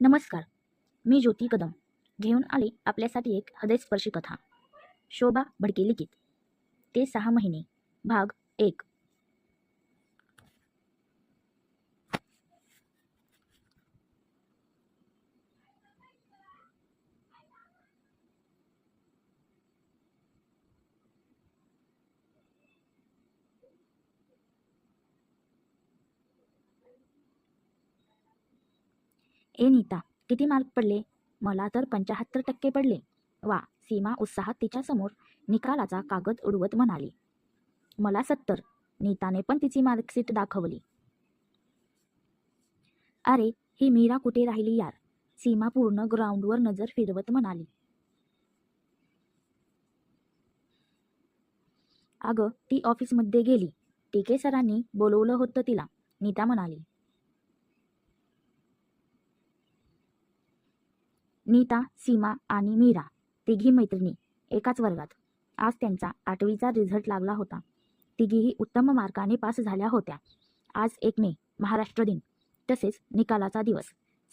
नमस्कार. मी ज्योती कदम घेऊन आले आपल्यासाठी एक हृदयस्पर्शी कथा. शोभा भडके लिखित. ते सहा महिने. भाग एक. ए नीता किती मार्क पडले? मला तर पंचाहत्तर टक्के पडले. वा सीमा उत्साहात तिच्यासमोर निकालाचा कागद उडवत म्हणाली. मला सत्तर. नीताने पण तिची मार्कशीट दाखवली. अरे ही मीरा कुठे राहिली यार? सीमा पूर्ण ग्राउंडवर नजर फिरवत म्हणाली. अगं ती ऑफिसमध्ये गेली. टीके सरांनी बोलवलं होतं तिला. नीता म्हणाली नीता सीमा आणि मीरा तिघी मैत्रिणी एकाच वर्गात. आज त्यांचा आठवीचा रिझल्ट लागला होता. तिघीही उत्तम मार्काने पास झाल्या होत्या. आज एक मे महाराष्ट्र दिन. तसेच निकालाचा दिवस.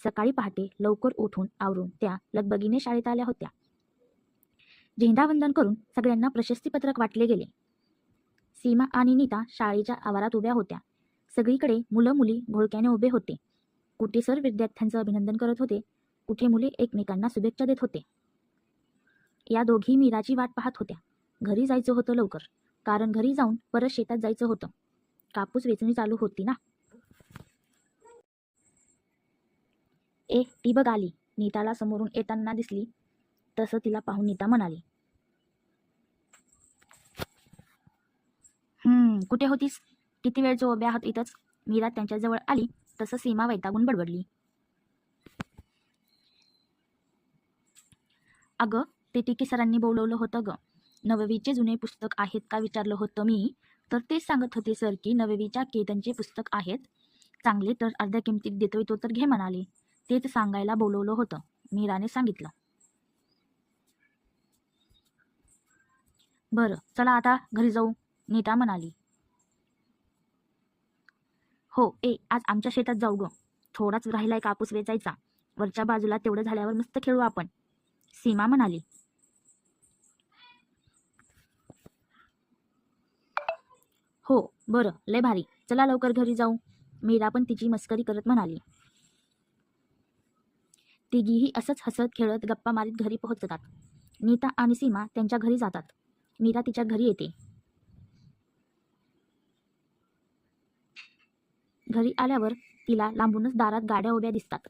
सकाळी पहाटे लवकर उठून आवरून त्या लगबगीने शाळेत आल्या होत्या. झेंडावंदन करून सगळ्यांना प्रशस्तीपत्रक वाटले गेले. सीमा आणि नीता शाळेच्या आवारात उभ्या होत्या. सगळीकडे मुलं मुली घोळक्याने उभे होते. कुटेसर विद्यार्थ्यांचं अभिनंदन करत होते. कुठे मुले एकमेकांना शुभेच्छा देत होते. या दोघी मीराची वाट पाहत होत्या. घरी जायचं होतं लवकर. कारण घरी जाऊन परत शेतात जायचं होतं. कापूस वेचणी चालू होती ना? ए ती बघ आली. नीताला समोरून येताना दिसली. तसं तिला पाहून नीता म्हणाली. हम्म कुठे होतीस? किती वेळ जो उभ्या आहात इथंच? मीरा त्यांच्याजवळ आली. तसं सीमा वैतागून बडबडली. अगं ते टीके सरांनी बोलवलं होतं ग. नववीचे जुने पुस्तक आहेत का विचारलं होतं मी. तर तेच सांगत होते सर की नववीच्या केतनचे पुस्तक आहेत. चांगले तर अर्ध्या किमतीत देतोय तो तर घे म्हणाले. तेच सांगायला बोलवलं होतं. मीराने सांगितलं. बरं चला आता घरी जाऊ नीता म्हणाली. हो ए आज आमच्या शेतात जाऊ ग. थोडाच राहिलाय कापूस वेचायचा. वरच्या बाजूला तेवढं झाल्यावर मस्त खेळू आपण. सीमा म्हणाली. हो बरं लय भारी. चला लवकर घरी जाऊ. मीरा पण तिची मस्करी करत म्हणाली. तिघीही असंच हसत खेळत गप्पा मारीत घरी पोहोचतात. नीता आणि सीमा त्यांच्या घरी जातात. मीरा तिच्या घरी येते. घरी आल्यावर तिला लांबूनच दारात गाड्या उभ्या दिसतात.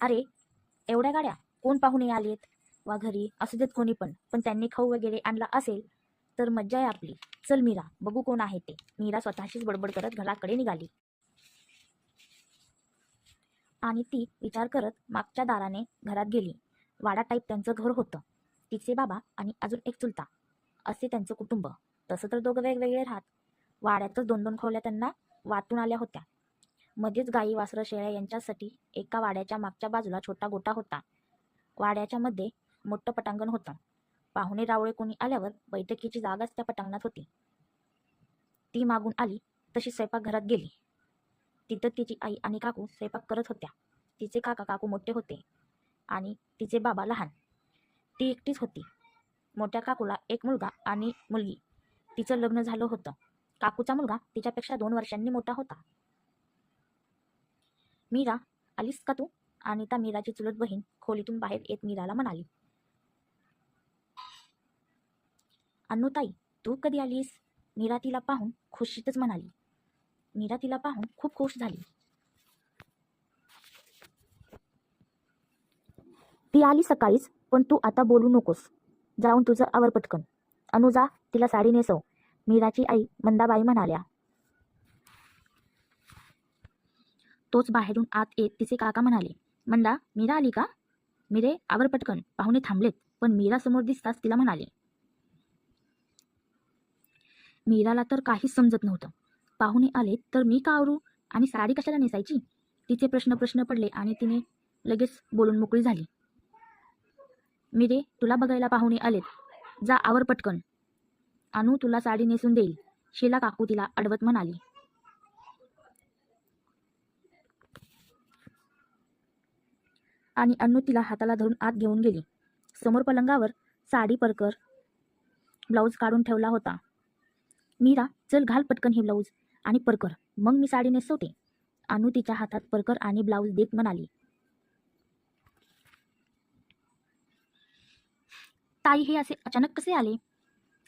अरे एवढ्या गाड्या कोण पाहुणे आलेत? वा घरी असू देत कोणी पण. पण त्यांनी खाऊ वगैरे आणला असेल तर मज्जा आहे आपली. चल मीरा बघू कोण आहे ते. मीरा स्वतःशीच बडबड करत घराकडे निघाली. आणि ती विचार करत मागच्या दाराने घरात गेली. वाडा टाईप त्यांचं घर होतं. तिचे बाबा आणि अजून एक चुलता. असे त्यांचं कुटुंब. तसं तर दोघं वेगवेगळे राहत. वाड्यातच दोन दोन खोल्या त्यांना वाटून आल्या होत्या. मध्येच गाई वासरं शेळ्या यांच्यासाठी एका वाड्याच्या मागच्या बाजूला छोटा गोटा होता. वाड्याच्या मध्ये मोठं पटांगण होतं. पाहुणे रावळे कोणी आल्यावर बैठकीची जागाच त्या पटांगणात होती. ती मागून आली तशी स्वयंपाकघरात गेली. तिथं तिची आई आणि काकू स्वयंपाक करत होत्या. तिचे काका काकू मोठे होते आणि तिचे बाबा लहान. ती एकटीच होती. मोठ्या काकूला एक मुलगा आणि मुलगी. तिचं लग्न झालं होतं. काकूचा मुलगा तिच्यापेक्षा दोन वर्षांनी मोठा होता. मीरा आलीस का तू? अनिता मीराची चुलत बहीण खोलीतून बाहेर येत मीराला म्हणाली. अन्नूताई तू कधी आलीस? मीरा तिला पाहून खुशीतच म्हणाली. मीरा तिला पाहून खूप खुश झाली. ती आली सकाळीच पण तू आता बोलू नकोस. जाऊन तुझं आवर पटकन. अनुजा तिला साडी नेसव. मीराची आई मंदाबाई म्हणाल्या. तोच बाहेरून आत येत तिचे काका म्हणाले मंदा मीरा आली का? मिरे आवर पटकन पाहुणे थांबलेत पण मीरा समोर दिसताच तिला म्हणाले. मीराला तर काहीच समजत नव्हतं. पाहुणे आले तर मी का आवरू? आणि साडी कशाला नेसायची? तिचे प्रश्न प्रश्न पडले आणि तिने लगेच बोलून मोकळी झाली. मिरे तुला बघायला पाहुणे आलेत. जा आवर पटकन. अनु तुला साडी नेसून देईल. शिला काकू तिला अडवत म्हणाली. आणि अन्नू तिला हाताला धरून आत घेऊन गेली. समोर पलंगावर साडी परकर ब्लाऊज काढून ठेवला होता. मीरा चल घाल पटकन हे ब्लाऊज आणि परकर मग मी साडी नेसवते. अनु तिच्या हातात परकर आणि ब्लाऊज देत म्हणाली. ताई हे असे अचानक कसे आले?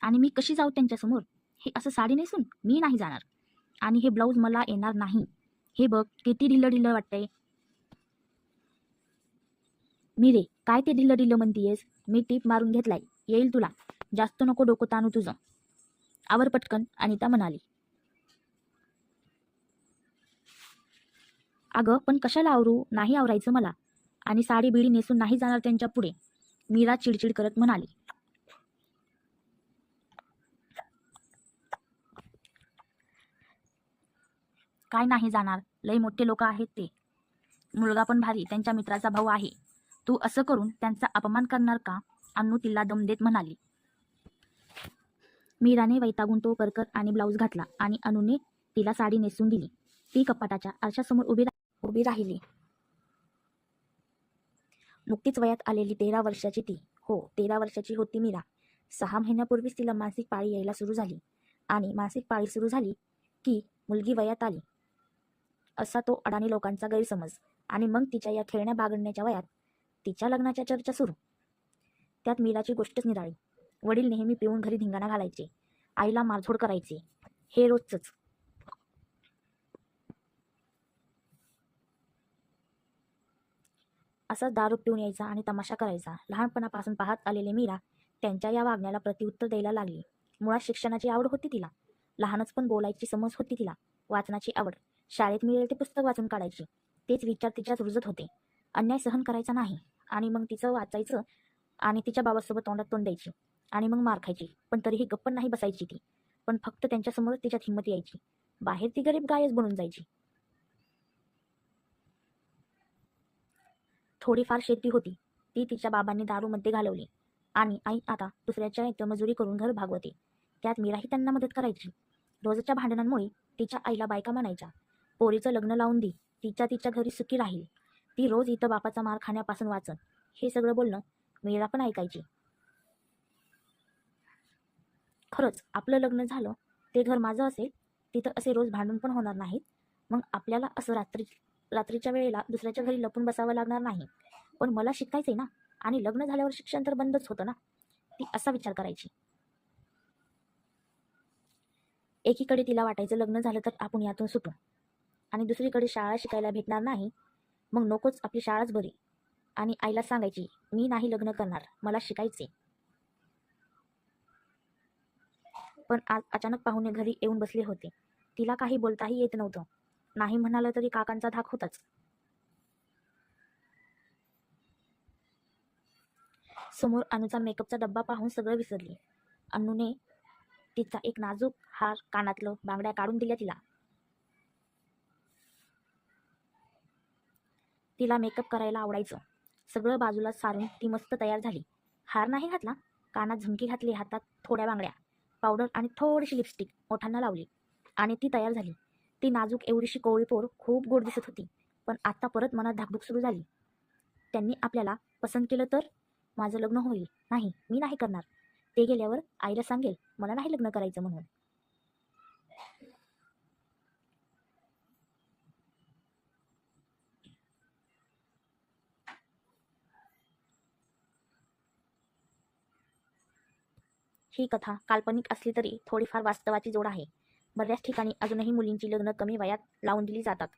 आणि मी कशी जाऊ त्यांच्यासमोर हे असं साडी नेसून मी नाही जाणार. आणि हे ब्लाऊज मला येणार नाही. हे बघ किती ढिलं ढिलं वाटतंय. मी रे काय ते ढिल्लं ढिल्लं म्हणतीयेस? मी टीप मारून घेतलाय. येईल तुला. जास्त नको डोकं ताणू तुझं. आवर पटकन अनिता म्हणाली. अगं पण कशाला आवरू? नाही आवरायचं मला. आणि साडी बिडी नेसून नाही जाणार त्यांच्या पुढे. मीरा चिडचिड करत म्हणाली. काय नाही जाणार. लय मोठे लोक आहेत ते. मुलगा पण भारी त्यांच्या मित्राचा भाऊ आहे. तू असं करून त्यांचा अपमान करणार का? अन्नू तिला दम देत म्हणाली. मीराने वैतागून तो परकर आणि ब्लाऊज घातला आणि अनुने तिला साडी नेसून दिली. ती कपाटाच्या आरशासमोर उभी रा- उभी राहिली. नुकतीच वयात आलेली तेरा वर्षाची ती. हो तेरा वर्षाची होती मीरा. सहा महिन्यापूर्वीच तिला मासिक पाळी यायला सुरू झाली. आणि मासिक पाळी सुरू झाली की मुलगी वयात आली. असा तो अडाणी लोकांचा गैरसमज. आणि मग तिच्या या खेळण्या बागडण्याच्या वयात तिच्या लग्नाच्या चर्चा सुरू. त्यात मीराची गोष्टच निराळी. वडील नेहमी पिऊन घरी धिंगाणा घालायचे. आईला मारझोड करायचे. हे रोजच असाच दारू पिऊन यायचा आणि तमाशा करायचा. लहानपणापासून पाहत आलेले मीरा त्यांच्या या वागण्याला प्रतिउत्तर द्यायला लागली. मुळात शिक्षणाची आवड होती तिला. लहानच पण बोलायची समज होती तिला. वाचनाची आवड. शाळेत मिळेल ते पुस्तक वाचून काढायची. तेच विचार तिच्यात रुजत होते. अन्याय सहन करायचा नाही. आणि मग तिचं वाचायचं आणि तिच्या बाबासोबत तोंडात तोंड द्यायची. आणि मग मार खायची. पण तरीही गप्प नाही बसायची ती. पण फक्त त्यांच्यासमोर तिच्यात हिंमत यायची. बाहेर ती गरीब गायच बनून जायची. थोडीफार शेती होती. ती तिच्या बाबांनी दारूमध्ये घालवली. आणि आई आता दुसऱ्याच्या इथं मजुरी करून घर भागवते. त्यात मीराही त्यांना मदत करायची. रोजच्या भांडणांमुळे तिच्या आईला बायका म्हणायच्या पोरीचं लग्न लावून दे. तिच्या तिच्या घरी सुखी राहील. ती रोज इथं बापाचा मार खाण्यापासून वाचन. हे सगळं बोलणं मीरा पण ऐकायची. खरंच आपलं लग्न झालं ते घर माझं असेल तिथं असे रोज भांडण पण होणार नाहीत. मग आपल्याला असं रात्री रात्रीच्या वेळेला दुसऱ्याच्या घरी लपून बसावं लागणार नाही. पण मला शिकायचंय ना आणि लग्न झाल्यावर शिक्षण तर बंदच होतं ना. ती असा विचार करायची. एकीकडे तिला वाटायचं लग्न झालं तर आपण यातून सुटू. आणि दुसरीकडे शाळा शिकायला भेटणार नाही मग नकोच आपली शाळाच बरी. आणि आईला सांगायची मी नाही लग्न करणार मला शिकायचे पण आज अचानक पाहुणे घरी येऊन बसले होते. तिला काही बोलताही येत नव्हतं. नाही म्हणालं तरी काकांचा धाक होताच. समोर अनुचा मेकअपचा डब्बा पाहून सगळं विसरली. अनुने तिचा एक नाजूक हार कानातलं बांगड्या काढून दिल्या तिला. तिला मेकअप करायला आवडायचं. सगळं बाजूला सारून ती मस्त तयार झाली. हार नाही घातला कानात झुमकी घातली हातात थोड्या बांगड्या पावडर आणि थोडीशी लिपस्टिक ओठांना लावली आणि ती तयार झाली. ती नाजूक एवढीशी कोवळी पोर खूप गोड दिसत होती पण आता परत मनात धाकधूक सुरू झाली. त्यांनी आपल्याला पसंत केलं तर? माझं लग्न होईल. नाही मी नाही करणार. ते गेल्यावर आईला सांगेल मला नाही लग्न करायचं म्हणून. ही कथा काल्पनिक असली तरी थोडीफार वास्तवाची जोड आहे. बऱ्याच ठिकाणी अजूनही मुलींची लग्न कमी वयात लावून दिली जातात.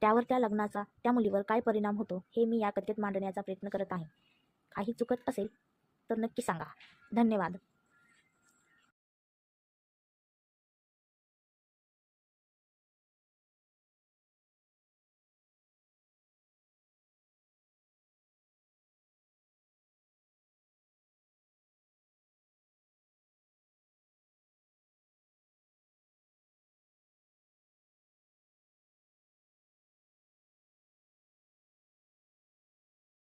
त्यावर त्या लग्नाचा त्या मुलीवर काय परिणाम होतो हे मी या कथेत मांडण्याचा प्रयत्न करत आहे. काही चुकत असेल तर नक्की सांगा. धन्यवाद.